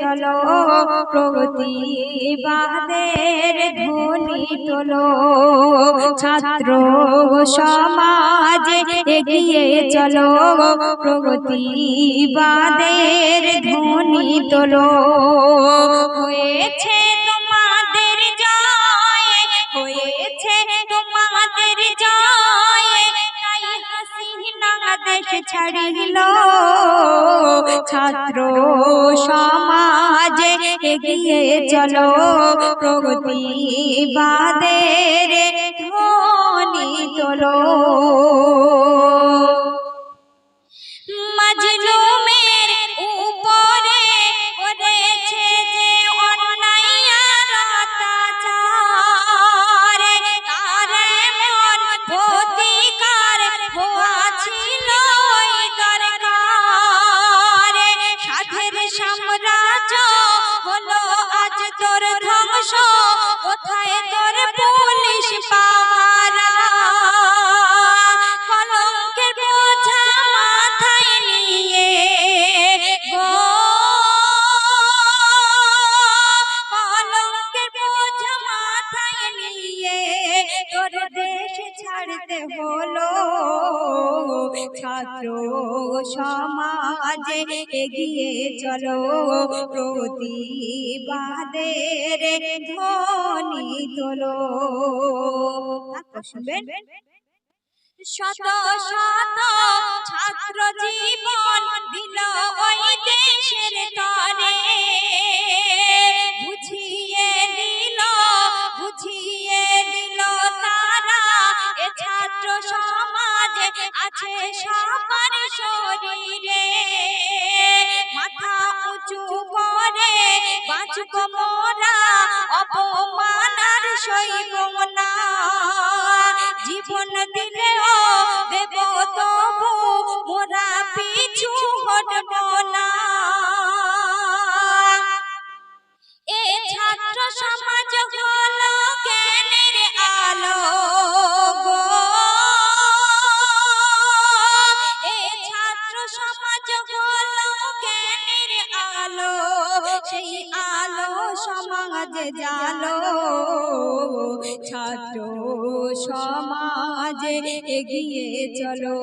চলো প্রগতিবাদের ধ্বনি তোলো। ছাত্র সমাজে এগিয়ে চলো প্রগতিবাদের ধ্বনি তোলো। হয়েছে তোমাদের জয়, হয়েছে তোমাদের জয়। ছাড়িল। ছাত্র সমাজে এগিয়ে চলো। প্রগতি প্রগতিবাদের ধ্বনি তোলো। ছাত্র সমাজে এগিয়ে চলো। প্রতিবাদের ধ্বনি তোলো। শুনবেন। শত শত ছাত্র জীবন দিল ওই দেশের সবার শরীরে। মাথা উঁচু করে বাঁচব মোরা, অপমান আর সইব না জীবন দিলেও দেব তবু মোরা পিছু হটব না এ ছাত্র সমাজ হলো জ্ঞানের আলো। সমাজ হলো জ্ঞানের আলো, সেই আলো সমাজে জালো। ছাত্র সমাজে এগিয়ে চলো,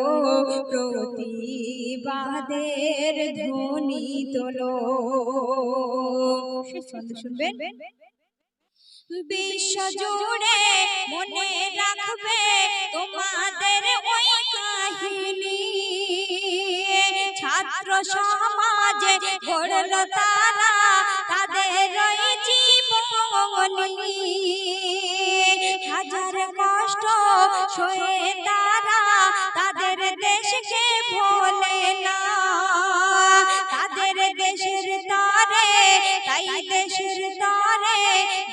প্রতিবাদের ধ্বনি তোলো। শুনবেন? বিশ্ব জুড়ে মনে রাখবে তোমাদের ওই কাহিনী। ছাত্র সমাজে গড়ল তারা, তাদের জীবনী হাজার কষ্ট সয়ে তারা, তাদের দেশকে ভোলে না। তাদের দেশের তরে, তাই দেশের তরে,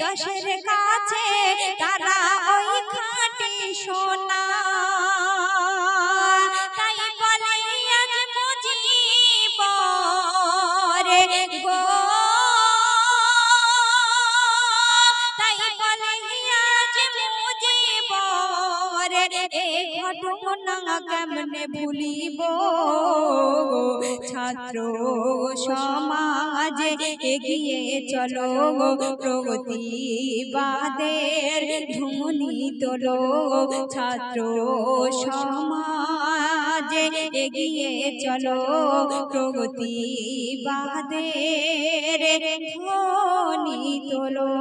দশের কাছে মুজিব রে ঘটনা কেমনে ভুলিব। ছাত্র সমাজে এগিয়ে চলো প্রগতিবাদের ধ্বনি তোলো। ছাত্র সমাজে এগিয়ে চলো, প্রগতিবাদের ধ্বনি তোলো।